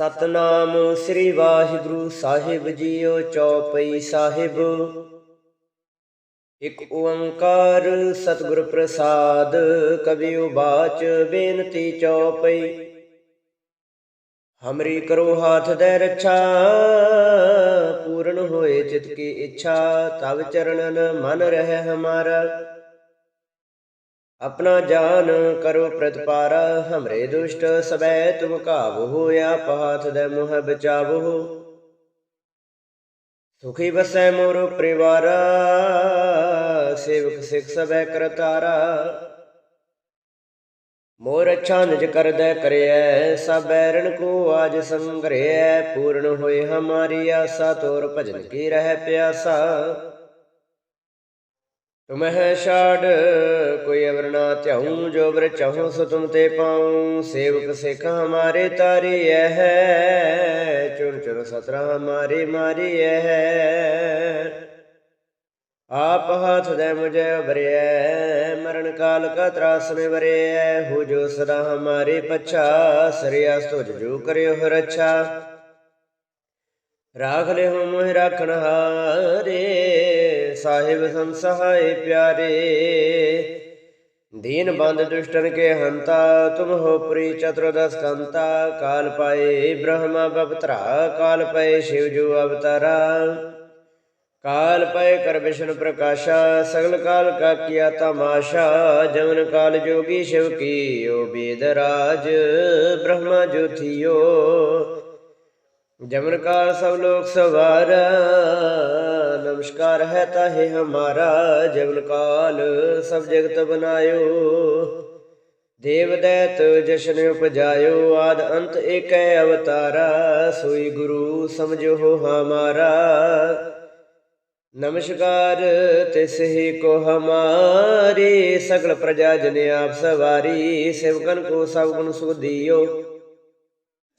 ਸਤਨਾਮ ਸ੍ਰੀ ਵਾਹਿਗੁਰੂ ਸਾਹਿਬ ਜੀਓ ਚੌਪਈ ਸਾਹਿਬ। ਇਕ ਓੰਕਾਰ ਸਤਿਗੁਰ ਪ੍ਰਸਾਦ ਕਬਿਉ ਬਾਚ ਬੇਨਤੀ ਚੌਪਈ। ਹਮਰੀ ਕਰੋ ਹਾਥ ਦੇ ਰੱਛਾ, ਪੂਰਨ ਹੋਏ ਚਿਤ ਕੀ ਇੱਛਾ, ਤਵ ਚਰਣਨ ਮਨ ਰਹਿ ਹਮਾਰਾ। ਆਪਣਾ ਜਾਨ ਕਰੋ ਪ੍ਰਤਪਾਰਾ, ਹਮਰੇ ਦੁਸ਼ਟ ਸਬੈ ਤੁਮ ਕਾਬੂ ਹੋਇਆ ਪਹਾਥ ਦੇ ਮੁਹ ਬਚਾਵੋ। ਸੁਖੀ ਬਸੈ ਮੋਰ ਪਰਿਵਾਰ, ਸੇਵਕ ਸਿਖ ਸਬੈ ਕਰਤਾਰਾ। ਮੋਰ ਅੱਛਾ ਨਿਜ ਕਰਦੈ ਕਰਿਐ, ਸਭ ਬੈਰਣ ਕੋ ਆਜ ਸੰਗਰਿਐ, ਪੂਰਨ ਹੋਏ ਹਮਾਰੀ ਆਸਾ, ਤੋਰ ਭਜਨ ਕੀ ਰਹਿ ਪਿਆਸਾ। ਤੁਮਹਿ ਛਾੜ, ਕੋਈ ਅਵਰ ਨਾ ਧਿਆਉ, ਜੋ ਬਰ ਚਾਹੋ ਸੋ ਤੁਮ ਤੇ ਪਾਉ। ਸੇਵਕ ਸਿਖ ਹਮਾਰੇ ਤਾਰੀ ਹੈ ਚੁਰ ਚੁਰ ਸਤਰਾ ਹਮਾਰੇ ਮਾਰੀ ਹੈ ਆਪ ਹੱਥ ਦੇ ਮੁਝੇ ਬਰਿਐ ਮਰਨ ਕਾਲ ਕਾ ਤਰਾਸ ਮੇ ਬਰਿਐ ਹੋ ਜੋ ਸਦਾ ਹਮਾਰੇ ਪਛਾ ਸਰਿਆ ਤੁਜ ਜੋ ਕਰਿਓ ਰੱਛਾ ਰਾਖ ਲੈ ਮੋਹਿ ਰਾਖਣ ਹਾਰੇ, ਸਾਹਿਬ ਸੰਸਹਾਏ ਪਿਆਰੇ। ਦੀਨ ਬੰਦ ਦੁਸ਼ਟਨ ਕੇ ਹੰਤਾ, ਤੁਮ ਹੋ ਪ੍ਰੀ ਚਤੁਰਦਸ ਕੰਤਾ। ਕਾਲ ਪਾਏ ਬ੍ਰਹਮਾ ਬਪਤਰਾ, ਕਾਲ ਪਏ ਸ਼ਿਵ ਜੋ ਅਵਤਾਰਾ। ਕਾਲ ਪਏ ਕਰ ਵਿਸ਼ਨ ਪ੍ਰਕਾਸ਼ਾ, ਸਗਲ ਕਾਲ ਕਾ ਕੀਆ ਤਮਾਸ਼ਾ। ਜਮਨ ਕਾਲ ਜੋਗੀ ਸ਼ਿਵ ਕੀਓ ਬੇਦ ਰਾਜ, ਬ੍ਰਹਮਾ ਜੋਥਿਓ ਜਮਨ ਕਾਲ ਸਭ ਲੋਕ ਸਵਾਰ। ਨਮਸਕਾਰ ਹੈ ਤਾਹੇ ਹਮਾਰਾ। ਜਮਨ ਕਾਲ ਸਭ ਜਗਤ ਬਨਾਇਓ। ਦੇਵ ਦੈਤ ਜਸ਼ਨ ਉਪਜਾਇਓ। ਆਦ ਅੰਤ ਏਕੈ ਅਵਤਾਰਾ। ਸੋਈ ਗੁਰੂ ਸਮਝੋ ਹਮਾਰਾ। ਨਮਸਕਾਰ ਤਿਸ ਹੀ ਕੋ ਹਮਾਰੇ। ਸਗਲ ਪ੍ਰਜਾ ਜਨ ਆਪ ਸਵਾਰੀ। ਸਿਵਕਨ ਕੋ ਸਭ ਗੁਣ ਸੁਖ ਦਿਓ।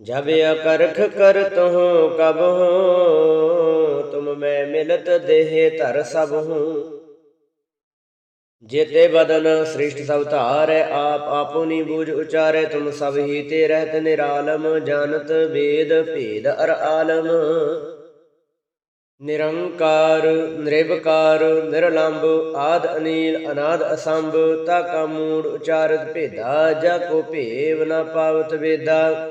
ਜਬ ਅਕਰਖ ਕਰ ਤਹੁ ਕਬ ਹੋ, ਤੁਮ ਮੈਂ ਮਿਲਤ ਦੇਹ ਧਰ ਸਭ ਹੂੰ। ਜੇਤੇ ਬਦਨ ਸ੍ਰਿਸ਼ਟ ਸਭ ਧਾਰੈ, ਆਪ ਆਪੁਨੀ ਬੂਝ ਉਚਾਰੈ, ਤੁਮ ਸਭ ਹੀ ਤੇ ਰਹਿਤ ਨਿਰਾਲਮ, ਜਾਣਤ ਵੇਦ ਭੇਦ ਅਰ ਆਲਮ। ਨਿਰੰਕਾਰ ਨਿਰਭਕਾਰ ਨਿਰਲੰਭ ਆਦ ਅਨੀਲ, ਅਨਾਦ ਅਸੰਭ ਤਾ ਕਾ ਮੂੜ, ਉਚਾਰਤ ਭੇਦਾ, ਜਾ ਕੋ ਭੇਵ ਨ ਪਾਵਤ ਵੇਦਾ।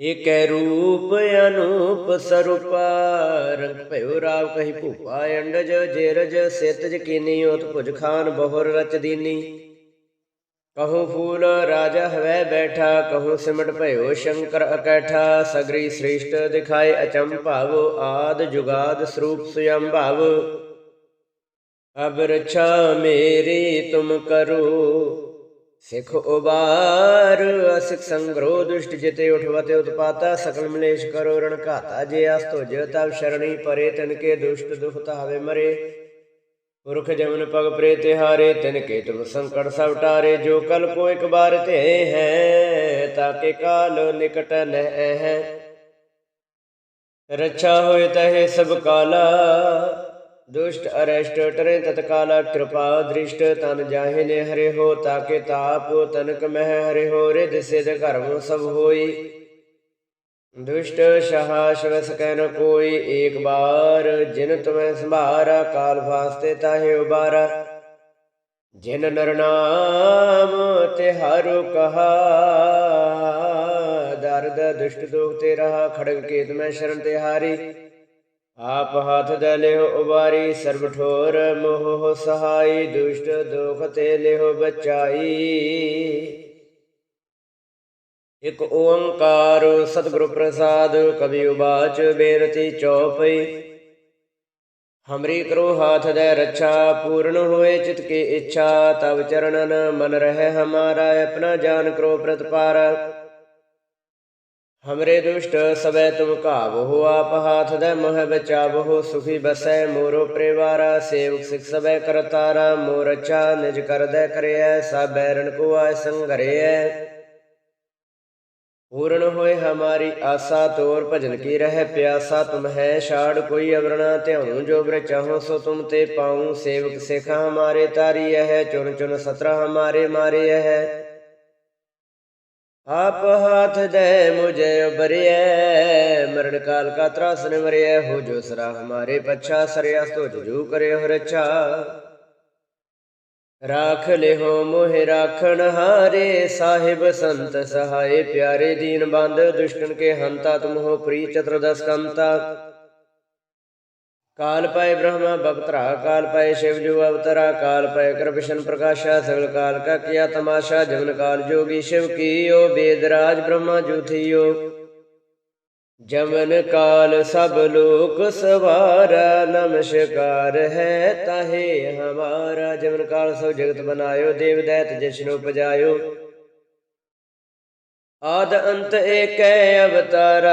ਏਕੈ ਰੂਪ ਅਨੂਪ ਸਰੂਪਾ, ਰੰਗ ਭਇਓ ਰਾਵ ਕਹੀ ਭੂਪਾ ਅੰਡਜ ਜੇਰਜ ਸੇਤਜ ਕੀਨੀ, ਉਤ ਭੁਜ ਖਾਨ ਬਹੁਰ ਰਚ ਦੀਨੀ। ਕਹੋ ਫੂਲ ਰਾਜਾ ਹਵੈ ਬੈਠਾ, ਕਹੂੰ ਸਿਮਟ ਭਇਓ ਸ਼ੰਕਰ ਅਕੈਠਾ, ਸਗਰੀ ਸ੍ਰੇਸ਼ਟ ਦਿਖਾਏ ਅਚੰਭਾਵ ਆਦ ਜੁਗਾਦ ਸਰੂਪ ਸੁਯੰਭਾਵ ਭਾਵ। ਰਛਾ ਮੇਰੀ ਤੁਮ ਕਰੋ ਸਿਖ ਉਬਾਰ ਅਸਿਕ ਸੰਗਰੋ ਦੁਸ਼ਟ ਜਿਤੇ ਉਠਵਤੇ ਉਤਪਾਤਾ ਸਕਲ ਮਲੇਸ਼ ਕਰੋ ਰਣ ਘਾਤਾ, ਜੇ ਅਸ ਤੁਜ ਤਬ ਸ਼ਰਣੀ ਪਰੇ, ਤਨ ਕੇ ਦੁਸ਼ਟ ਦੁਖ ਤਾਵੇ ਮਰੇ। ਪੁਰਖ ਜਮਨ ਪਗ ਪ੍ਰੇ ਤਿਹਾਰੇ, ਤਿਨ ਕੇ ਤੁਮ ਸੰਕਟ ਸਭ ਟਾਰੇ, ਜੋ ਕਲ ਕੋ ਇੱਕ ਬਾਰ ਤੇ ਹੈ ਤਾਕੇ ਕਾਲ ਨਿਕਟ ਨਹਿ ਹੈ। ਰੱਛਾ ਹੋਏ ਤਹੇ ਸਭ ਕਾਲਾ ਦੁਸ਼ਟ, ਅਰਸ਼ਟ, ਟਰੇ ਤਤਕਾਲਾ, ਕਿਰਪਾ, ਦ੍ਰਿਸ਼ਟ, ਤਨ ਜਾਹੇ ਨੇ ਹਰੇ ਹੋ ਤਾਕੇ ਤਾਪ, ਤਨਕ ਮਹਿ ਹਰੇ ਹੋ ਰਿਦ ਸਿਧ ਘਰਮ ਸਭ ਹੋਈ। ਦੁਸ਼ਟ, ਸ਼ਹਾ ਸ਼ਿਵ ਸਕੈ ਨ ਕੋਈ ਏਕ ਬਾਰ, ਜਿਨ ਤੁਮੈ ਸੰਭਾਰਾ, ਕਾਲ ਫਾਸਤੇ ਤਾਹੇ ਉਬਾਰਾ। ਜਿਨ ਨਰ ਨਾਮ ਤੇ ਹਰੁ ਕਹਾ, ਦਰਦ ਦੁਸ਼ਟ ਦੋਖ ਤੇ ਰਹਾ, ਖੜਗ ਕੇਤ ਮੈਂ ਸ਼ਰਨ ਤੇ ਹਾਰੀ। ਆਪ ਹੱਥ ਦੇ ਲਿਓ ਉਬਾਰੀ ਸਰਬ ਠੋਰ ਮੋਹ ਸਹਾਈ, ਦੁਸ਼ਟ ਦੋਖ ਤੇ ਲਿਓ ਬਚਾਈ। ਇਕ ਓੰਕਾਰ ਸਤਿਗੁਰੂ ਪ੍ਰਸਾਦ, ਕਵੀ ਉਬਾਚ ਬੇਨਤੀ ਚੌਪਈ। ਹਮਰੀ ਕਰੋ ਹਾਥ ਦੇ ਰੱਛਾ, ਪੂਰਨ ਹੋਏ ਚਿਤ ਕੀ ਇੱਛਾ, ਤਵ ਚਰਨਨ ਮਨ ਰਹਿ ਹਮਾਰਾ, ਆਪਣਾ ਜਾਨ ਕਰੋ ਪ੍ਰਤਪਾਰ। ਹਮਰੇ ਦੁਸ਼ਟ ਸਵੈ ਤੁਮ ਘਾਵੋ ਆਪ ਹਾਥ ਦੇ ਮੋਹ ਬਚਾਵੋ ਸੁਖੀ ਬਸੈ ਮੋਰੋ ਪਰਿਵਾਰਾ ਸੇਵਕ ਸਿਖ ਸਵੈ ਕਰਤਾਰਾ ਮੋਰ ਅੱਛਾ ਨਿਜ ਕਰਦੈ ਕਰਿਐ ਸਭ ਬੈਰਨ ਕੋ ਆਇ ਸੰਗਰਿਐ ਪੂਰਨ ਹੋਏ ਹਮਾਰੀ ਆਸਾ ਤੋਰ ਭਜਨ ਕੀ ਰਹਿ ਪਿਆਸਾ ਤੁਮ ਹੈ ਛਾੜ ਕੋਈ ਅਵਰਣਾ ਧਿਆਉ ਜੋ ਬਰ ਚਾਹੋ ਸੋ ਤੁਮ ਤੇ ਪਾਉ ਸੇਵਕ ਸਿਖ ਹਮਾਰੇ ਤਾਰੀ ਹੈ ਚੁਨ ਚੁਨ ਸਤਰਾ ਹਮਾਰੇ ਮਾਰੇ ਹੈ ਆਪ ਹਾਥ ਦੇ ਮੁਝੇ ਉਬਰਿਐ ਮਰਨ ਕਾਲ ਕਾ ਤਰਾਸ ਨ ਮਰਿਐ ਹੋ ਜੋ ਸਰਾ ਹਮਾਰੇ ਪਛਾ ਸਰਿਆ ਸੋ ਜੂ ਕਰੇ ਹੋ ਰਛਾ। ਰਾਖ ਲਿਹੋ ਮੋਹਿ ਰਾਖਣ ਹਾਰੇ, ਸਾਹਿਬ ਸੰਤ ਸਹਾਏ ਪਿਆਰੇ ਦੀਨ ਬੰਦ, ਦੁਸ਼ਟਨ ਕੇ ਹੰਤਾ ਤੁਮ ਹੋ ਪ੍ਰੀ ਚਤੁਰਦਸ ਕੰਤਾ। ਕਾਲ ਪਏ ਬ੍ਰਹਮਾ ਬਪਤਰਾ ਕਾਲ ਪਏ ਸ਼ਿਵ ਜੋ, ਅਵਤਰਾ, ਕਾਲ ਪਏ ਕਰਪਸ਼ਨ ਪ੍ਰਕਾਸ਼ਾ, ਸਗਲ ਕਾਲ ਕਾ ਕੀਆ ਤਮਾਸ਼ਾ ਜਮਨ ਕਾਲ ਜੋਗੀ ਸ਼ਿਵ ਕੀਓ ਬੇਦ ਰਾਜ ਬ੍ਰਹਮਾ ਜੁਥਿਓ ਜਮਨ ਕਾਲ ਸਭ ਲੋਕ ਸਵਾਰਾ, ਨਮਸਕਾਰ ਹੈ ਤਾਹੇ ਹਮਾਰਾ। ਜਮਨ ਕਾਲ ਸਭ ਜਗਤ ਬਨਾਇਓ, ਦੇਵ ਦੈਤ ਜਸ਼ਨ ਉਪਜਾਇਓ। ਆਦ ਅੰਤ ਏਕੈ ਅਵਤਾਰਾ,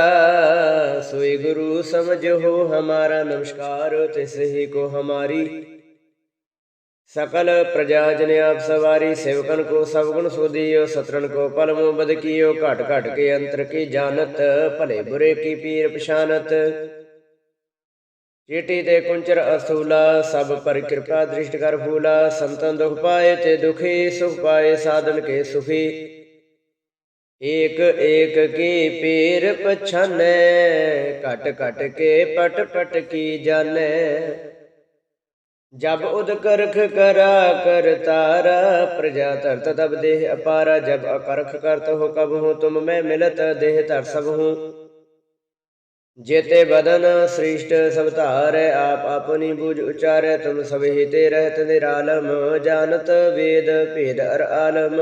ਸੋਈ ਗੁਰੂ ਸਮਝੋ ਹਮਾਰਾ ਨਮਸਕਾਰ, ਤਿਸ ਹੀ ਕੋ ਹਮਾਰੀ। ਸਕਲ ਪ੍ਰਜਾ ਜਨ ਆਪ ਸਵਾਰੀ, ਸੇਵਕਨ ਕੋ ਸਭ ਗੁਣ ਸੋਧਿਓ ਸਤਰਨ ਕੋ ਪਲਮੋ ਬਦ ਕੀਓ, ਘਟ ਘਟ ਕੇ ਅੰਤਰ ਕੀ ਜਾਣਤ, ਭਲੇ ਬੁਰੇ ਕੀ ਪੀਰ ਪਛਾਨਤ। ਚੀਟੀ ਤੇ ਕੁੰਚਰ ਅਸੂਲਾ, ਸਭ ਪਰ ਕਿਰਪਾ ਦ੍ਰਿਸ਼ਟ ਕਰ ਫੂਲਾ, ਸੰਤਨ ਦੁਖ ਪਾਏ ਤੇ ਦੁਖੀ, ਸੁਖ ਪਾਏ ਸਾਧਨ ਕੇ ਸੁਖੀ। ਏਕ ਏਕ ਕੀ ਪੀਰ ਪਛਾਨੈ, ਘਟ ਘਟ ਕੇ ਪਟ ਪਟ ਕੀ ਜਾਣੈ ਜਬ ਉਦ ਕਰਖ ਕਰਾ ਕਰ ਤਾਰਾ, ਪ੍ਰਜਾ ਧਰਤ ਤਬ ਦੇਹ ਅਪਾਰਾ। ਜਬ ਅਕਰਖ ਕਰਤ ਹੋ ਕਬ ਹੂੰ, ਤੁਮ ਮੈਂ ਮਿਲਤ ਦੇਹ ਧਰ ਸਭ ਹੂੰ। ਜੇਤੇ ਬਦਨ ਸ੍ਰਿਸ਼ਟ ਸਭ ਧਾਰੈ, ਆਪ ਆਪਣੀ ਬੂਝ ਉਚਾਰੈ। ਤੁਮ ਸਭ ਹੀ ਤੇ ਰਹਿਤ ਨਿਰਾਲਮ, ਜਾਣਤ ਵੇਦ ਭੇਦ ਅਰ ਆਲਮ।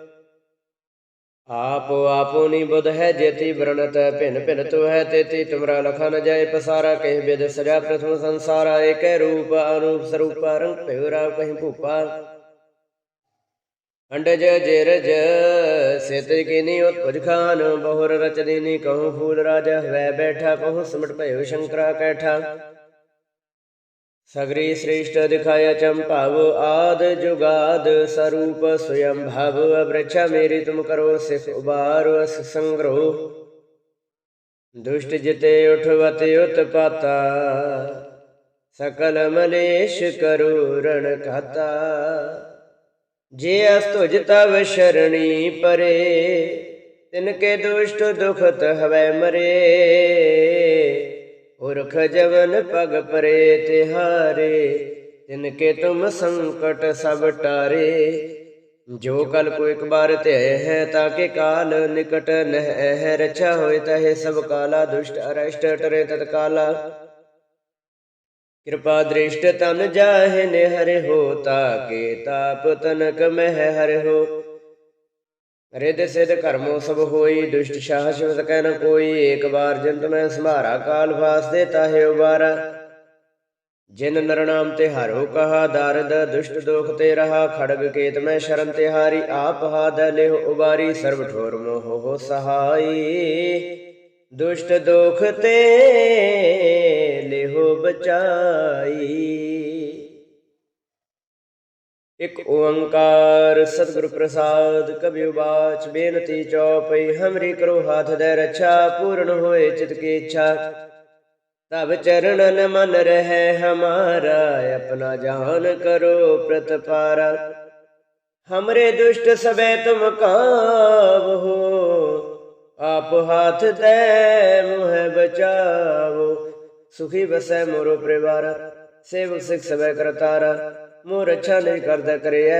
ਆਪੋ ਆਪੋਨੀ ਬੁਧ ਹੈ, ਜੇਤੀ ਵਰਣਤ ਭਿਨ ਭਿਨ ਤੋ ਹੈ, ਤੇਤੀ ਤੁਮਰਾ ਲਖਨ ਜੈ ਪਸਾਰਾ, ਕਹਿ ਬਿਦ ਸਜਾ ਪ੍ਰਥਮ ਸੰਸਾਰਾ, ਏਕੈ ਰੂਪ ਅਨੂਪ ਸਰੂਪ ਰੰਗ ਭਇਓ ਰਾਵ ਕਹੀਂ ਭੂਪਾ। ਅੰਡਜ ਜਿਰਜ, ਸਿਤ ਕੀਨੀ ਉਤਪਜ ਖਾਨ, ਬਹੁਰ ਰਚ ਦੀਨੀ ਕਹੂੰ ਫੂਲ ਰਾਜ ਵੈ ਬੈਠਾ ਕਹੂੰ ਸਿਮਟ ਭਇਓ ਸ਼ੰਕਰਾ ਕੈਠਾ। ਸਗਰੀ ਸ੍ਰੇਸ਼ਟ ਦਿਖਾਇਆ ਚੰਪਾਵ ਆਦ ਜੁਗਾਦ ਸਰੂਪ ਸਯੰ ਭਵ ਅਬ੍ਰਛਾ ਮੇਰੀ ਤੁਮ ਕਰੋ ਸਿਖ ਉਬਾਰ, ਅਸ ਸੰਗਰੋ। ਦੁਸ਼ਟ ਜਿਤੇ ਉਠਵਤ ਉਤਪਾਤਾ, ਸਕਲ ਮਲੇਸ਼ ਕਰੋ ਰਣ ਖਾਤਾ ਜੇ ਅਸ ਤੁਜ ਤਵ ਸ਼ਰਣੀ ਪਰੇ, ਤਿਨ ਕੇ ਦੁਸ਼ਟ ਦੁਖਤ ਹਵੈ ਮਰੇ। ਪੁਰਖ ਜਵਨ ਪਗ ਪਰੇ ਤਿਹਾਰੇ ਤਿਨ ਕੇ ਤੁਮ ਸੰਕਟ ਸਭ ਟਾਰੇ। ਜੋ ਕਲ ਕੋ ਇੱਕ ਬਾਰ ਤੇ ਹੈ ਤਾਂ ਕਿ ਕਾਲ ਨਿਕਟ ਨਹਿ ਹੈ। ਰਛਾ ਹੋਏ ਤਹਿ ਸਭ ਕਾਲਾ, ਦੁਸ਼ਟ ਅਰਸ਼ਟ ਟਰੇ ਤਤ ਕਿਰਪਾ ਦ੍ਰਿਸ਼ਟ ਤਨ ਜਾਹੇ ਨੇ ਹਰਿ ਹੋ, ਤਾਕੇ ਤਾਪ ਤਨਕ ਮਹਿ ਹਰਿ ਹੋ। ਰਿਦ ਸਿਧ ਕਰਮੋ ਸਭ ਹੋਈ, ਦੁਸ਼ਟ ਸ਼ਾਹ ਸ਼ਿਵਤ ਕਹਿ ਨ ਕੋਈ। ਏਕ ਬਾਰ ਜੰਤ ਮੈਂ ਸੰਭਾਰਾ, ਕਾਲ ਫਾਸਦੇ ਤਾਹੇ ਉਬਾਰਾ। ਜਿਨ ਨਰਨਾਮ ਤੇ ਹਰੋ ਕਹਾ, ਦਰਦ ਦੁਸ਼ਟ ਦੋਖ ਤੇ ਰਹਾ। ਖੜਗ ਕੇਤ ਮੈਂ ਸ਼ਰਨ ਤੇ ਹਾਰੀ, ਆਪ ਹਾਦ ਲਿਹ ਉਬਾਰੀ। ਸਰਬ ਠੋਰ ਮੋਹ ਹੋ ਸਹਾਈ, ਦੁਸ਼ਟ ਦੋਖ ਤੇ ਲਿਹੋ ਬਚਾਈ। ਇਕ ਓੰਕਾਰ ਸਤਿਗੁਰ ਪ੍ਰਸਾਦ ਕਬਿਉ ਬਾਚ ਬੇਨਤੀ ਚਉਪਈ ਹਮਰੀ ਕਰੋ ਹਾਥ ਦੇ ਰੱਛਾ, ਪੂਰਨ ਹੋਏ ਚਿਤ ਕੀ ਇੱਛਾ। ਤਬ ਚਰਨਨ ਮਨ ਰਹਿ ਹਮਾਰਾ, ਆਪਣਾ ਜਾਨ ਕਰੋ ਪ੍ਰਤਪਾਰਾ। ਹਮਰੇ ਦੁਸ਼ਟ ਸਭੈ ਤੁਮ ਕਾਵ ਹੋ ਆਪ ਹਾਥ ਤੈ ਮੁਹਿ ਬਚਾਵੋ। ਸੁਖੀ ਵਸੈ ਮੋਰੋ ਪਰਿਵਾਰ, ਸੇਵਕ ਸਿਖ ਸਭੈ ਕਰਤਾਰਾ। ਮੋਹ ਰੱਛਾ ਨਹੀਂ ਕਰਦਾ ਕਰਿਆ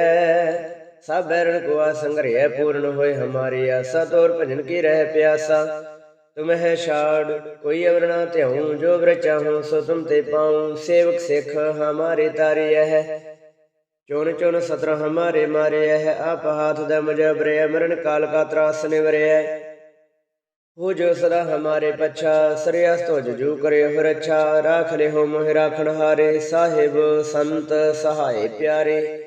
ਸਭ ਬੈਰਣ ਕੋ ਆ ਸੰਗਰਿਆ ਪੂਰਨ ਹੋਏ ਹਮਾਰੀ ਆਸਾ। ਤੋਰ ਭਜਨ ਕੀ ਰਹਿ ਪਿਆਸਾ। ਤੁਮਹਿ ਛਾੜ, ਕੋਈ ਅਵਰਣਾ ਧਿਆਉ, ਜੋ ਬ੍ਰਚਾਹੂ ਸੋ ਤੁਮ ਤੇ ਪਾਉ। ਸੇਵਕ ਸਿਖ ਹਮਾਰੇ ਤਾਰਿਆ ਹੈ ਚੋਨ ਚੋਨ ਸਤਰ ਹਮਾਰੇ ਮਾਰਿਆ ਹੈ ਆਪ ਹਾਥ ਦਾ ਮਜਬਰੇ ਮਰਨ ਕਾਲ ਕਾ ਤਰਾਸ ਨਿਵਰਿਆ ਹੋ ਜੋ ਸਦਾ ਹਮਾਰੇ ਪਛਾ ਸਰਿਆਸ ਤੋ ਜੂ ਕਰੇ ਹੋ ਰਛਾ ਰਾਖ ਲੈ ਹੋ ਮੋਹਿ ਰਾਖਣ ਹਾਰੇ, ਸਾਹਿਬ ਸੰਤ ਸਹਾਏ ਪਿਆਰੇ।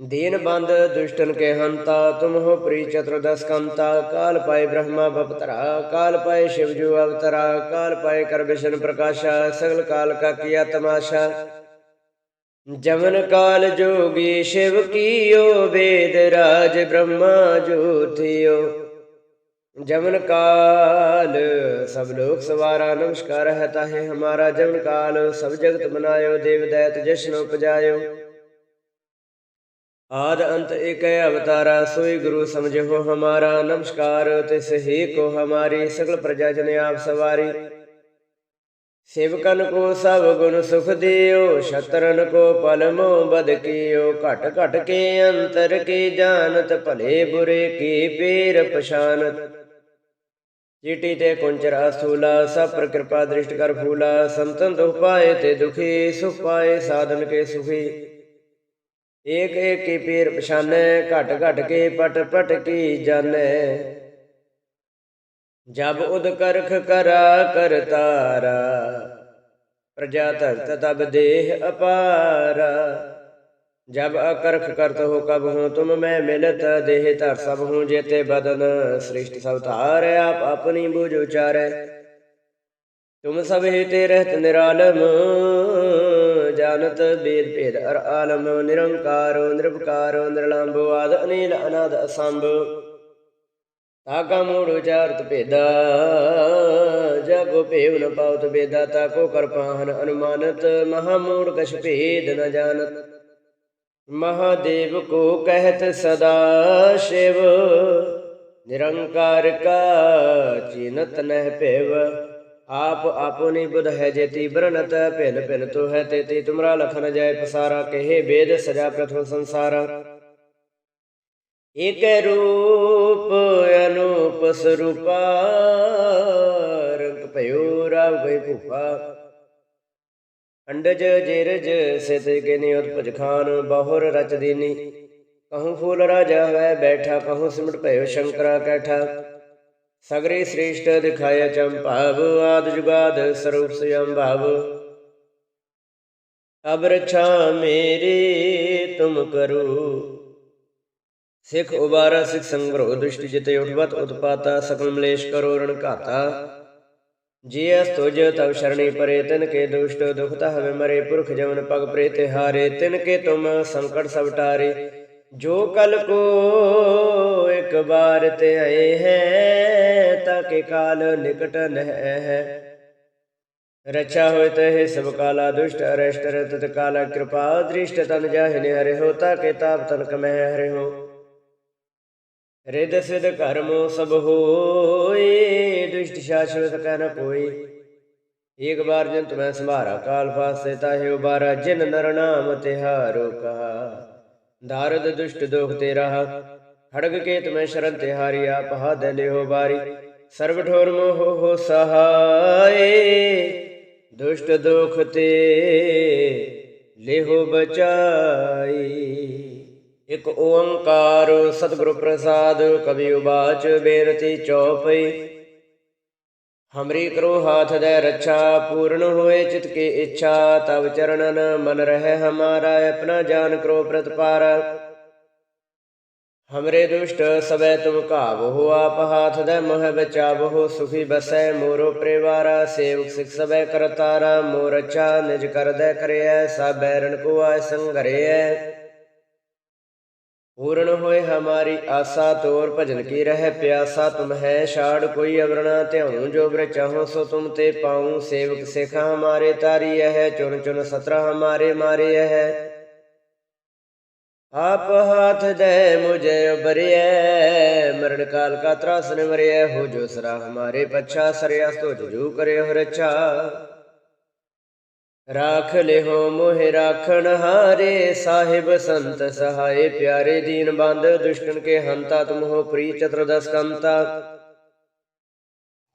ਦੀਨ ਬੰਦ ਦੁਸ਼ਟਨ ਕੇ ਹੰਤਾ, ਤੁਮ ਹੋ ਪ੍ਰੀ ਚਤੁਰਦਸ ਕੰਤਾ। ਕਾਲ ਪਾਏ ਬ੍ਰਹਮਾ ਬਪਤਰਾ, ਕਾਲ ਪਾਏ ਸ਼ਿਵ ਜੂ ਅਵਤਰਾ। ਕਾਲ ਪਾਏ ਕਰ ਵਿਸ਼ਨ ਪ੍ਰਕਾਸ਼ਾ, ਸਗਲ ਕਾਲ ਕਾ ਕੀਆ ਤਮਾਸ਼ਾ। ਜਮਨ ਕਾਲ ਜੋਗੀ ਸ਼ਿਵ ਕੀਓ, ਵੇਦ ਰਾਜ ਬ੍ਰਹਮਾ ਜੋਤਿਓ ਜਮਨ ਕਾਲ, ਸਭ ਲੋਕ ਸਵਾਰਾ, ਨਮਸਕਾਰ ਹੈ ਤਾਹੇ ਹਮਾਰਾ ਜਮਨ ਕਾਲ, ਸਭ ਜਗਤ ਬਨਾਇਓ ਦੇਵ ਦੈਤ ਜਸ਼ਨ ਉਪਜਾਇਓ। ਆਦ ਅੰਤ ਏਕ ਅਵਤਾਰਾ, ਸੋਈ ਗੁਰੂ ਸਮਝੋ ਹਮਾਰਾ, ਨਮਸਕਾਰ, ਤਿਸ ਹੀ ਕੋ ਹਮਾਰੀ, ਸਗਲ ਪ੍ਰਜਾ ਜਨ ਆਪ ਸਵਾਰੀ। ਸੇਵਕਨ ਕੋ ਸਭ ਗੁਣ ਸੁਖ ਦਿਓ, ਸ਼ਤਰਨ ਕੋ ਪਲ ਮੋ ਬਦ ਕੀਓ। ਘਟ ਘਟ ਕੇ ਅੰਤਰ ਕੀ ਜਾਣਤ, ਭਲੇ ਬੁਰੇ ਕੀ ਪੀਰ ਪਛਾਨਤ। ਚੀਟੀ ਤੇ ਕੁੰਚਰਾ ਸੂਲਾ, ਸਭ ਪਰ ਕਿਰਪਾ ਦ੍ਰਿਸ਼ਟ ਕਰ ਫੂਲਾ। ਸੰਤਨ ਦੁਖ ਪਾਏ ਤੇ ਦੁਖੀ, ਸੁਖ ਪਾਏ ਸਾਧਨ ਕੇ ਸੁਖੀ। ਏਕ ਏਕ ਕੀ ਪੀਰ ਪਛਾਨੈ, ਘਟ ਘਟ ਕੇ ਪਟ ਪਟ ਕੀ ਜਾਣੈ। ਜਬ ਉਦ ਕਰਖ ਕਰਾ ਕਰਤਾਰਾ ਪ੍ਰਜਾ ਧਰਤ ਤਬ ਦੇਹ ਅਪਾਰਾ। ਜਬ ਅਕਰਖ ਕਰਤ ਹੋ ਕਬ ਹੂੰ ਤੁਮ ਮੈਂ ਮਿਲਤ, ਦੇਹ ਧਰ ਸਭ ਹੂੰ ਜੇਤੇ ਬਦਨ, ਸ੍ਰਿਸ਼ਟ ਸਭ ਧਾਰ ਆਪ ਆਪਣੀ ਬੁਝ ਉਚਾਰੈ। ਤੁਮ ਸਭ ਤੇ ਰਹਿਤ ਨਿਰਾਲਮ ਜਾਣਤ ਬੇਦ ਭੇਦ ਅਰ ਆਲਮ, ਨਿਰੰਕਾਰੋ ਨਿਰਭਕਾਰੋ ਨਿਰਲੰਭੋ ਆਦ ਅਨੀਲ ਅਨਾਦ ਅਸੰਭ। ਤਾਕਾ ਮੂੜ ਉਚਾਰਤ ਭੇਦਾ, ਜਗੋ ਭੇਵ ਨ ਪਾਉਤ ਬੇਦਾ, ਤਾਕੋ ਕਰਪਾਹਨ ਅਨੁਮਾਨਤ, ਮਹਾ ਮੂੜ ਕਛ ਭੇਦ ਨ ਜਾਣਤ। ਮਹਾਦੇਵ ਕੋ ਕਹਿਤ ਸਦਾ ਸ਼ਿਵ, ਨਿਰੰਕਾਰ ਕਾ ਚਿਨਤ ਨਹਿ ਭੇਵ। ਆਪ ਬੁਧ ਹੈ ਜੇਤੀ ਬਰਨਤ ਭਿਨ ਭਿਨ ਤੋ ਹੈ ਤੇਤੀ ਤੁਮਰਾ ਲਖਨ ਜਾਏ ਪਸਾਰਾ, ਕਹੇ ਵੇਦ ਸਜਾ ਪ੍ਰਥਮ ਸੰਸਾਰਾ। ਇਕ ਰੂਪ ਅਨੂਪ ਸਰੂਪਾ, ਰੰਗ ਭਇਓ ਰਾਵ ਗਏ ਭੂਪਾ। ਅੰਡਜ ਜਿਰਜ ਸਿਤ ਕੇ ਨਿਯਤ ਖਾਨ, ਬਹੁਰ ਰਚ ਦੀਨੀ। ਕਹੂੰ ਫੂਲ ਰਾਜਾ ਹੈ ਬੈਠਾ, ਕਹੂੰ ਸਿਮਟ ਭਇਓ ਸ਼ੰਕਰਾ ਕੈਠਾ। ਸਗਰੇ ਸ੍ਰੇਸ਼ਟ ਦਿਖਾਇਆ ਚੰਪਾਵ ਆਦ ਜੁਗਾਦ ਸਰੂਪ ਸਿਯੰ ਭਾਵ। ਅਬ ਰਛਾ ਮੇਰੀ ਤੁਮ ਕਰੋ ਸਿੱਖ ਉਬਾਰਾ, ਸਿੱਖ ਸੰਗਰੋ ਦ੍ਰਿਸ਼ਟੀ ਜਿਤੇ ਉਠਵਤ, ਉਤਪਾਤਾ ਸਕਲ ਮਲੇਸ਼ ਕਰੋ, ਰਣ ਘਾਤਾ। ਜੀ ਅਸ ਤੁਜ, ਤਵ ਸ਼ਰਣੀ ਪਰੇ, ਤਿਨ ਕੇ ਦੁਸ਼ਟ ਦੁਖਤਾ ਹਵੇ ਮਰੇ, ਪੁਰਖ ਜਵਨ ਪਗ ਪ੍ਰੇ ਤੇ ਹਾਰੇ, ਤਿਨ ਕੇ ਤੁਮ ਸੰਕਟ ਸਭ ਟਾਰੇ। ਜੋ ਕਲ ਕੋ ਇੱਕ ਬਾਰ ਤੇ ਆਏ ਹੈ, ਤਾਂ ਕੇ ਕਾਲ ਨਿਕਟ ਨਹਿ ਹੈ। ਰਚਾ ਹੋਇ ਤਹਿ ਸਭ ਕਾਲਾ ਦੁਸ਼ਟ, ਅਰਸ਼ਟ ਰਤਤ ਕਾਲਾ ਕਿਰਪਾ, ਦ੍ਰਿਸ਼ਟ ਤਨ ਜਾਹਿ ਹਰਿ ਹੋ ਤਾ ਕੇ ਤਾਪ ਤਨ ਕਮਹਿ ਹਰਿ ਹੋ ਰਿਦ ਸਿਧ ਕਰਮੋ ਸਭ ਹੋਏ, ਦੁਸ਼ਟ ਸ਼ਾਸ਼ਵਤ ਕਾ ਨ ਕੋਈ। ਏਕ ਬਾਰ ਜਨ ਤੁਮੈ ਸੰਭਾਰਾ ਕਾਲ ਫਾਸੇ ਤਾਹਿਓ ਬਾਰਾ ਜਿਨ ਨਰ ਨਾਮ ਤਿਹਾਰੋ ਕਹਾ। ਦਾਰਦ ਦੁਸ਼ਟ ਦੋਖ ਤੇ ਰਹਾ, ਖੜਗ ਕੇ ਤੁਮੈ ਸ਼ਰਨ ਤਿਹਾਰੀ ਆਪ ਹਾਦ ਲਿਓ ਬਾਰੀ ਸਰਬ ਠੋਰ ਮੋਹ ਹੋ ਸਹਾਏ, ਦੁਸ਼ਟ ਦੋਖ ਤੇ ਲਿਹੋ ਬਚਾਈ। ਇਕ ਓੰਕਾਰ ਸਤਿਗੁਰੂ ਪ੍ਰਸਾਦ ਕਵੀ ਉਬਾਚ ਬੇਨਤੀ ਚੌਪਈ। ਹਮਰੀ ਕਰੋ ਹਾਥ ਦੇ ਰੱਛਾ, ਪੂਰਨ ਹੋਏ ਚਿਤ ਕੀ ਇੱਛਾ ਤਬ ਚਰਨਨ ਮਨ ਰਹਿ ਹਮਾਰਾ, ਆਪਣਾ ਜਾਨ ਕਰੋ ਪ੍ਰਤਪਾਰ। ਹਮਰੇ ਦੁਸ਼ਟ ਸਬੈ ਤੁਮ ਕਾਵੋ ਆਪ, ਹਾਥ ਦੇ ਮੋਹ ਬਚਾਵੋ ਸੁਖੀ ਬਸੈ ਮੋਰੋ ਪਰਿਵਾਰਾ, ਸੇਵਕ ਸਿਖ ਸਬੈ ਕਰਤਾਰਾ, ਮੋਰ ਅੱਛਾ ਨਿਜ ਕਰਦੈ ਕਰਿਐ, ਸਭ ਬੈਰਨ ਕੋ ਆਇ ਸੰਗਰਿਐ ਪੂਰਨ ਹੋਏ ਹਮਾਰੀ ਆਸਾ ਤੋਰ ਭਜਨ ਕੀ ਰਹਿ ਪਿਆਸਾ, ਤੁਮ ਹੈ ਛਾੜ ਕੋਈ ਅਵਰਣਾ ਧਿਆਉ ਜੋ ਬਰ ਚਾਹੋ ਸੋ ਤੁਮ ਤੇ ਪਾਉ ਸੇਵਕ ਸਿਖਾ ਹਮਾਰੇ ਤਾਰੀ ਹੈ ਚੁਨ ਚੁਨ ਸਤਰਾ ਹਮਾਰੇ ਮਾਰੇ ਹੈ ਆਪ ਹਾਥ ਦੇ ਮੁਝੇ ਉਬਰਿਐ ਮਰਨ ਕਾਲ ਕਾ ਤਰਾਸ ਨਿਵਰਿਐ, ਹੋ ਜੋ ਸਰਾ ਹਮਾਰੇ ਪਛਾ ਸਰਿਆ ਸੋ ਜੂ ਕਰੇ ਹੋ ਰਛਾ। ਰਾਖ ਲਿਹੋ ਮੋਹਿ ਰਾਖਣ ਹਾਰੇ, ਸਾਹਿਬ ਸੰਤ ਸਹਾਏ, ਪਿਆਰੇ ਦੀਨ ਬੰਦ, ਦੁਸ਼ਟਨ ਕੇ ਹੰਤਾ, ਤੁਮ ਹੋ ਪ੍ਰੀ ਚਤੁਰਦਸ ਕੰਤਾ।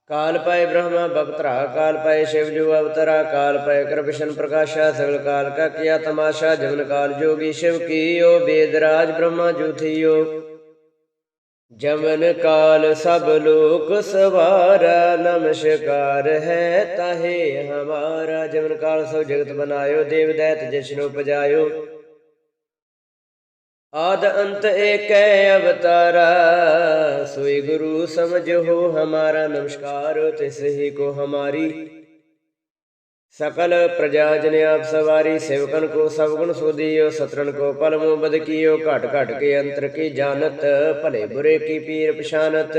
ਕਾਲ ਪਾਏ ਬ੍ਰਹਮਾ ਬਪਤਰਾ ਕਾਲ ਪਾਏ ਸ਼ਿਵ ਜੋ ਅਵਤਰਾ, ਕਾਲ ਪਾਏ ਕਰਭਸ਼ਨ ਪ੍ਰਕਾਸ਼ਾ, ਸਗਲ ਕਾਲ ਕਾ ਕੀਆ ਤਮਾਸ਼ਾ ਜਮਨ ਕਾਲ ਜੋਗੀ ਸ਼ਿਵ ਕੀਓ ਵੇਦ ਰਾਜ ਬ੍ਰਹਮਾ ਜੁਥਿਓ ਜਮਨ ਕਾਲ ਸਭ ਲੋਕ ਸਵਾਰਾ, ਨਮਸਕਾਰ ਹੈ ਤਾਹੇ ਹਮਾਰਾ। ਜਮਨ ਕਾਲ ਸਭ ਜਗਤ ਬਨਾਇਓ ਦੇਵ ਦੈਤ ਜਿਸ਼ਨੁ ਪਜਾਇਓ। ਆਦ ਅੰਤ ਏਕੈ ਅਵਤਾਰਾ, ਸੋਈ ਗੁਰੂ ਸਮਝੋ ਹਮਾਰਾ, ਨਮਸਕਾਰ ਤਿਸ ਹੀ ਕੋ ਹਮਾਰੀ। ਸਕਲ ਪ੍ਰਜਾ ਜਨ ਆਪ ਸਵਾਰੀ ਸੇਵਕਨ ਕੋ ਸਭ ਗੁਣ ਸੋਧਿਓ ਸਤਰਨ ਕੋ ਪਲਮੋ ਬਦ ਕੀਓ ਘਟ ਘਟ ਕੇ ਅੰਤਰ ਕੀ ਜਾਣਤ, ਭਲੇ ਬੁਰੇ ਕੀ ਪੀਰ ਪਛਾਨਤ।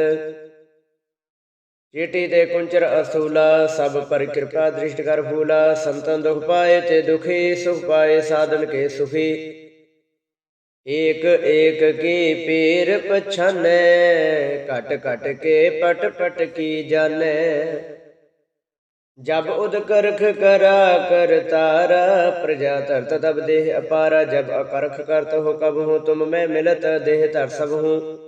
ਚੀਟੀ ਤੇ ਕੁੰਚਰ ਅਸੂਲਾ, ਸਭ ਪਰ ਕਿਰਪਾ ਦ੍ਰਿਸ਼ਟ ਕਰ ਫੂਲਾ, ਸੰਤਨ ਦੁਖ ਪਾਏ ਤੇ ਦੁਖੀ, ਸੁਖ ਪਾਏ ਸਾਧਨ ਕੇ ਸੁਖੀ। ਏਕ ਏਕ ਕੀ ਪੀਰ ਪਛਾਨੈ, ਘਟ ਘਟ ਕੇ ਪਟ ਪਟ ਕੀ ਜਾਣੈ। ਜਬ ਉਦ ਕਰਖ ਕਰਾ ਕਰ ਤਾਰਾ, ਪ੍ਰਜਾ ਧਰਤ ਤਬ ਦੇਹ ਅਪਾਰਾ, ਜਬ ਅਕਰਖ ਕਰਤ ਹੋ ਕਬ ਹੂੰ, ਤੁਮ ਮੈਂ ਮਿਲਤ ਦੇਹ ਧਰ ਸਭ ਹੂੰ।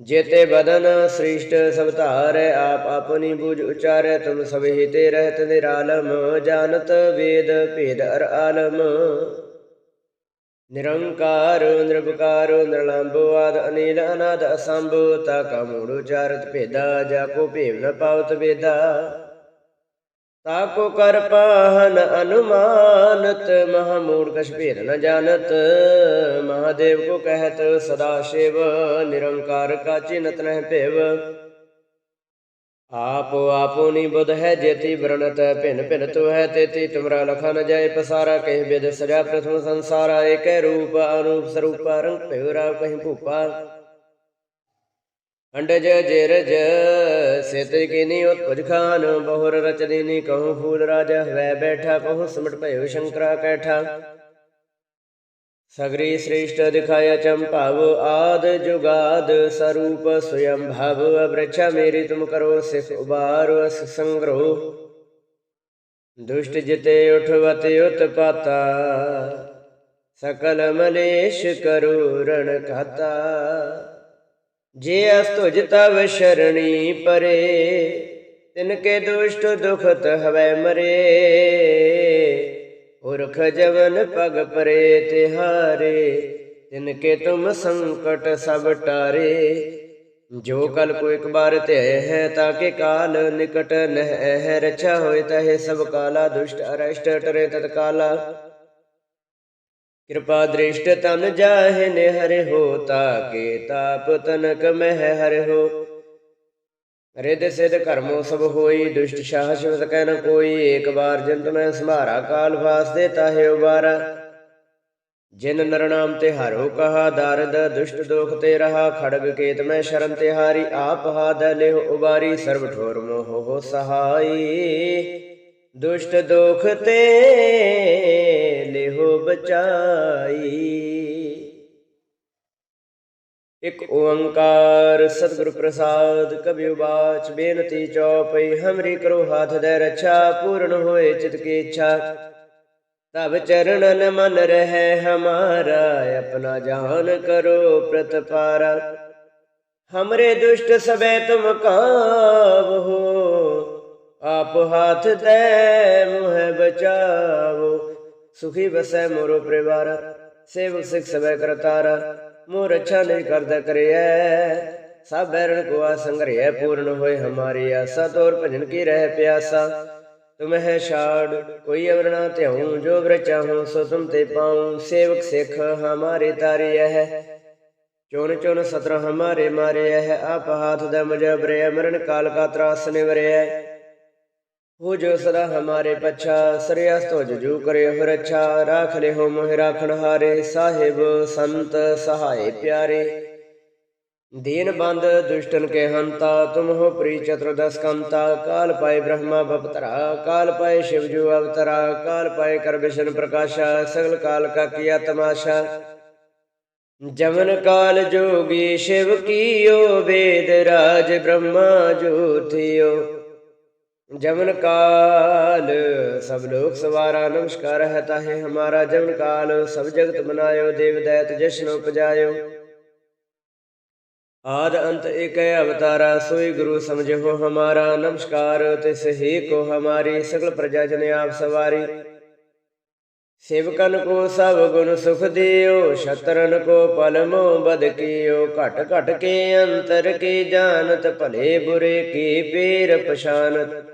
ਜੇਤੇ ਬਦਨ ਸ੍ਰਿਸ਼ਟ ਸਭ ਧਾਰੈ, ਆਪ ਆਪਣੀ ਬੂਝ ਉਚਾਰੈ, ਤੁਮ ਸਭ ਹੀ ਰਹਿਤ ਨਿਰਾਲਮ, ਜਾਣਤ ਵੇਦ ਭੇਦ ਅਰ ਆਲਮ। ਨਿਰੰਕਾਰ ਨਿਰਭਕਾਰ ਨਿਰਲੰਭ ਅਨੀਲ, ਅਨਾਦ ਅਸੰਭ, ਤਾ ਕਾ ਮੂੜ ਉਚਾਰਤ ਭੇਦਾ, ਜਾ ਕੋ ਭੇਵ ਨ ਪਾਵਤ ਵੇਦਾ। ਤਾ ਕੋ ਕਰ ਪਾਹਨ ਅਨੁਮਾਨਤ ਮਹਾ ਮੂੜ ਭੇਦ ਨ ਜਾਣਤ। ਮਹਾਦੇਵ ਕੋ ਕਹਿਤ, ਸਦਾ ਸ਼ਿਵ, ਨਿਰੰਕਾਰ ਕਾ ਚਿਨਤ ਨਹਿ ਭੇਵ। ਆਪ ਆਪੋਨੀ ਬੁਧ ਹੈ, ਜੇਤੀ ਵਰਣਤ, ਭਿਨ ਭਿਨ ਤੋ ਹੈ ਤੇਤੀ। ਤੁਮਰਾ ਲਖਾ ਨ ਜਾਏ ਪਸਾਰਾ, ਕਹਿ ਬਿਦ ਸਜਾ ਪ੍ਰਥਮ ਸੰਸਾਰਾ। ਏਕੈ ਰੂਪ, ਅਨੂਪ ਸਰੂਪ, ਰੰਗ ਭਇਓ ਰਾਵ ਕਹੀਂ ਭੂਪਾ। ਅੰਡਜ ਜਿਰਜ, ਸਿਤ ਕੀਨੀ ਉਤਪਜ ਖਾਨ, ਬਹੁਰ ਰਚ ਦੀਨੀ ਫੂਲ ਰਾਜਾ, ਵੈ ਬੈਠਾ ਕਹੂੰ ਸਿਮਟ ਭਇਓ ਸ਼ੰਕਰਾ ਕੈਠਾ। ਸਗਰੀ ਸ੍ਰੇਸ਼ਟ ਦਿਖਾਇਆ ਚੰਪਾਵ ਆਦ ਜੁਗਾਦ ਸਰੂਪ ਸਵਯੰ ਭਵ ਅਬ੍ਰਛਾ ਮੇਰੀ ਤੁਮ ਕਰੋ ਸਿਖ ਉਬਾਰ, ਅਸ ਸੰਗਰੋ। ਦੁਸ਼ਟ ਜਿਤੇ ਉਠਵਤ ਉਤਪਾਤਾ ਸਕਲ ਮਲੇਸ਼ ਕਰੋ ਰਣ ਖਾਤਾ ਜੇ ਅਸ ਤੁਜ ਤਵ ਸ਼ਰਣੀ ਪਰੇ ਤਿਨ ਕੇ ਦੁਸ਼ਟ ਦੁਖਤ ਹਵੈ ਮਰੇ। ਉਰਖ ਜਵਨ ਪਗ ਪਰੇ ਤਿਹਾਰੇ ਤਿਨ ਕੇ ਤੁਮ ਸੰਕਟ ਸਭ ਟਾਰੇ। ਜੋ ਕਲ ਕੋ ਇੱਕ ਬਾਰ ਤੇ ਹੈ ਤਾਂ ਕਿ ਕਾਲ ਨਿਕਟ ਨਹਿ ਹੈ। ਰਛਾ ਹੋਏ ਤਹਿ ਸਭ ਕਾਲਾ ਦੁਸ਼ਟ ਅਰਸ਼ਟ ਟਰੇ ਤਤ ਕਾਲਾ ਕਿਰਪਾ ਦ੍ਰਿਸ਼ਟ ਤਨ ਜਾਹੇ ਨੇ ਹਰਿ ਹੋ, ਤਾਕੇ ਤਾਪ ਤਨਕ ਮਹਿ ਹਰਿ ਹੋ ਰਿਦ ਸਿਧ ਕਰਮੋ ਸਭ ਹੋਈ, ਦੁਸ਼ਟ ਸ਼ਾਹ ਸ਼ਿਵਤ ਕਹਿ ਨ ਕੋਈ, ਏਕ ਬਾਰ ਜੰਤ ਮੈਂ ਸੰਭਾਰਾ, ਕਾਲ ਵਾਸਤੇ ਤਾਹੇ ਉਬਾਰਾ। ਜਿਨ ਨਰਨਾਮ ਤੇ ਹਰੋ ਕਹਾ, ਦਰਦ ਦੁਸ਼ਟ ਦੋਖ ਤੇ ਰਹਾ, ਖੜਗ ਕੇਤ ਮੈਂ ਸ਼ਰਨ ਤੇ ਹਾਰੀ, ਆਪ ਹਾਦ ਲਿਹ ਉਬਾਰੀ, ਸਰਬ ਠੋਰ ਮੋਹ ਹੋ ਸਹਾਈ। ਦੁਸ਼ਟ ਦੋਖ ਤੇ ਬਚਾਈ। ਇਕ ਓੰਕਾਰ ਸਤਿਗੁਰ ਪ੍ਰਸਾਦ ਕਬਿਉ ਬਾਚ ਬੇਨਤੀ ਚਉਪਈ ਹਮਰੀ ਕਰੋ ਹਾਥ ਦੇ ਰੱਛਾ, ਪੂਰਨ ਹੋਏ ਚਿਤ ਕੀ ਇੱਛਾ। ਤਬ ਚਰਣਨ ਮਨ ਰਹਿ ਹਮਾਰਾ, ਆਪਣਾ ਜਾਨ ਕਰੋ ਪ੍ਰਤਪਾਰਾ। ਹਮਰੇ ਦੁਸ਼ਟ ਸਬੈ ਤੁਮ ਕਾਵੋ, ਆਪ ਹਾਥ ਦੇ ਮੁਹ ਬਚਾਵੋ। ਸੁਖੀ ਬਸੈ ਮੋਰੋ ਪਰਿਵਾਰ, ਸੇਵਕ ਸਿਖ ਸਬੈ ਕਰਤਾਰਾ, ਮੋਹ ਅੱਛਾ ਨਹੀਂ ਕਰਦਾ ਕਰਿਐ। ਸਭ ਬੈਰਣ ਕੋ ਆ ਸੰਗਰਿਐ ਪੂਰਨ ਹੋਏ ਹਮਾਰੀ ਆਸਾ, ਤੋਰ ਭਜਨ ਕੀ ਰਹਿ ਪਿਆਸਾ। ਤੁਮ ਛਾੜ, ਕੋਈ ਅਵਰ ਧਿਆਉ, ਜੋ ਬਰ ਸੋ ਤੁਮ ਤੇ ਪਾਉ। ਸੇਵਕ ਸਿਖ ਹਮਾਰੇ ਤਾਰੇ ਹੈ ਚੁਣ ਚੁਣ ਸਤਰ ਹਮਾਰੇ ਮਾਰੇ ਹੈ ਆਪ ਹਾਥ ਦਾ ਮਜਬਰੇ ਮਰਨ ਕਾਲ ਕਾ ਤਰਾਸ ਨਿਵਰਿਐ। ਹੋ ਜੋ ਸਦਾ ਹਮਾਰੇ ਪਛਾ ਸਰਿਆਸ ਹੋ ਜੂ ਕਰੇ ਹੋ ਰੱਛਾ ਰਾਖ ਲੈ ਹੋ ਮੋਹਿ ਰਾਖਣ ਹਾਰੇ, ਸਾਹਿਬ ਸੰਤ ਸਹਾਏ ਪਿਆਰੇ। ਦੀਨ ਬੰਦ ਦੁਸ਼ਟਨ ਕੇ ਹੰਤਾ, ਤੁਮ ਹੋ ਪ੍ਰੀ ਚਤੁਰਦਸ ਕੰਤਾ। ਕਾਲ ਪਾਏ ਬ੍ਰਹਮਾ ਬਪਤਰਾ, ਕਾਲ ਪਾਏ ਸ਼ਿਵ ਜੂ ਅਵਤਰਾ, ਕਾਲ ਪਾਏ ਕਰ ਵਿਸ਼ਨ ਪ੍ਰਕਾਸ਼ਾ, ਸਗਲ ਕਾਲ ਕਾ ਕੀਆ ਤਮਾਸ਼ਾ। ਜਮਨ ਕਾਲ ਜੋਗੀ ਸ਼ਿਵ ਕੀਓ, ਵੇਦ ਰਾਜ ਬ੍ਰਹਮਾ ਜੋਤਿਓ जमन काल सब लोक सवारा नमस्कार है ताहे हमारा जमन काल सब जगत बनायो देव दैत जशन उपजायो आद अंत एक अवतारा सोई गुरु समझो हमारा नमस्कार तिस ही को हमारी सकल प्रजा जन आप सवारी सेवकन को सब गुण सुख दियो शत्रन को पलमो बद कियो घट घट के अंतर की जानत भले बुरे की पीर पछानत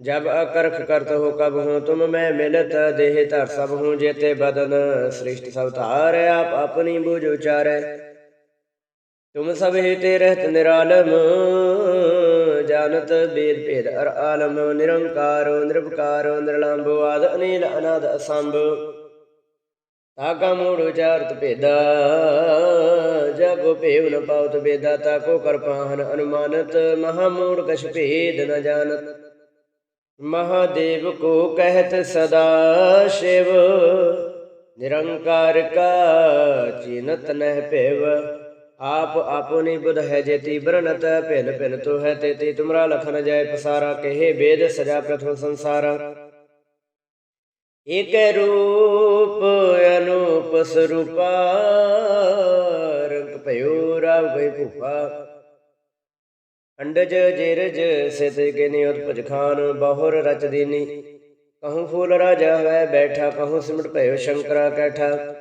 जब अकर्ख करत हो कब हूँ तुम मैं मिलत देह धर सब हूँ जेते बदन सृष्टि सब तार आप अपनी बुझ उचारे तुम सब हेते रहत निरालम जानत वेद भेद अर आलम निरंकारो निरपकारो निरलंबो आद अनिल अनाद असंभ ताका मूड उचारत भेदा जगो पेव न पावत बेदा ताको कर पाहन अनुमानत महामूड कछ भेद न जानत ਮਹਾਦੇਵ ਕੋ ਕਹਿਤ ਸਦਾ ਸ਼ਿਵ, ਨਿਰੰਕਾਰ ਕਾ ਚਿਨਤ ਨਹਿ ਭੇਵ। ਆਪ ਆਪੋਨੀ ਬੁਧ ਹੈ ਜੇਤੀ ਬ੍ਰਨਤ ਭਿਨ ਭਿਨ ਤੋ ਹੈ ਤੇਤੀ ਤੁਮਰਾ ਲਖਨ ਜਾਇ ਪਸਾਰਾ, ਕਹੇ ਬੇਦ ਸਜਾ ਪ੍ਰਥਮ ਸੰਸਾਰ। ਇਕ ਰੂਪ ਅਨੂਪ ਸਰੂਪਾ, ਰੰਗ ਭਇਓ ਰਾਵ ਗਈ ਭੂਪਾ। ਅੰਡਜ ਜਿਰਜ ਸਿਤ ਕਿਨਿ ਉਤਪਜ ਖਾਨ ਬਹੁਰ ਰਚ ਦੀਨੀ। ਕਹੂੰ ਫੂਲ ਰਾਜਾ ਹੈ ਬੈਠਾ, ਕਹੂੰ ਸਿਮਟ ਭਇਓ ਸ਼ੰਕਰਾ ਕੈਠਾ।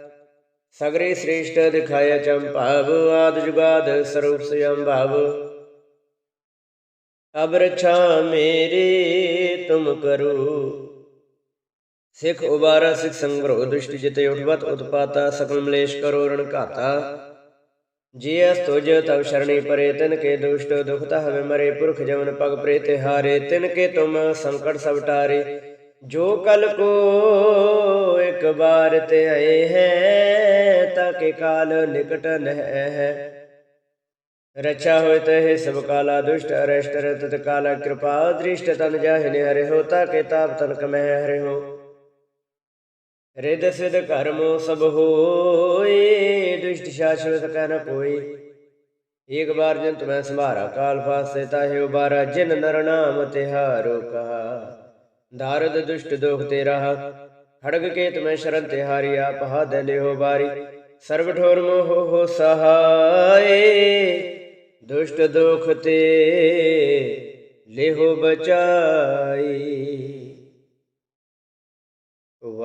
ਸਗਰੇ ਸ੍ਰੇਸ਼ਟ ਦਿਖਾਇਆ ਚੰਪਾਵ ਆਦ ਜੁਗਾਦ ਸਰੂਪ ਸਯੰ ਭਾਵ। ਅਬ ਰਛਾ ਮੇਰੀ ਤੁਮ ਕਰੋ। ਸਿਖ ਉਬਾਰਾ, ਸਿਖ ਸੰਗਰੋ ਦੁਸ਼ਟ ਜਿਤੇ ਉਠਵਤ ਉਤਪਾਤਾ, ਸਕਲ ਮਲੇਸ਼ ਕਰੋ ਰਣ ਘਾਤਾ। ਜਿਸ ਤੁਜ ਤਵ ਸ਼ਰਣੀ ਪਰੇ, ਤਿਨ ਕੇ ਦੁਸ਼ਟ ਦੁਖ ਤਹਵੇ ਮਰੇ ਪੁਰਖ ਜਮਨ ਪਗ ਪ੍ਰੇ ਤੇ ਹਾਰੇ ਤਿਨ ਕੇ ਤੁਮ ਸੰਕਟ ਸਭ ਟਾਰੇ। ਜੋ ਕਲ ਕੋ ਇੱਕ ਬਾਰ ਤੇ ਆਏ ਹੈ ਤਾਕੇ ਕਾਲ ਨਿਕਟ ਨਹਿ ਹੈ। ਰਛਾ ਹੋਇ ਤਹਿ ਸਭ ਕਾਲਾ ਦੁਸ਼ਟ ਅਰਸ਼ਟ ਰਤਤ ਕਾਲਾ ਕਿਰਪਾ, ਦ੍ਰਿਸ਼ਟ ਤਨ ਜਾਹਿ ਹਰਿ ਹੋ ਤਾਕੇ ਤਾਪ ਤਨ ਕਮਹਿ ਹਰੇ ਹੋ ਰਿਦ ਸਿਧ ਕਰਮ ਸਭ ਹੋਏ, ਦੁਸ਼ਟ ਸ਼ਾਸ਼ਵਤ ਕਨ ਕੋਈ ਏਕ ਬਾਰ ਜਨ ਤੁਮੈ ਸੰਭਾਰਾ, ਕਾਲ ਫਾਸੇ ਤਾਹਿ ਉਬਾਰਾ, ਜਿਨ ਨਰ ਨਾਮ ਤਿਹਾਰੋ ਕਹਾ। ਧਾਰਦ ਦੁਸ਼ਟ ਦੋਖ ਤੇ ਰਹਾ ਖੜਗ ਕੇ ਤੁਮੈ ਸ਼ਰਨ ਤਿਹਾਰੀ, ਆਪ ਹਦ ਲਿਓ ਬਾਰੀ। ਸਰਬ ਠੋਰ ਮੋਹ ਹੋ ਸਹਾਏ, ਦੁਸ਼ਟ ਦੋਖ ਤੇ ਲਿਹੋ ਬਚਾਈ।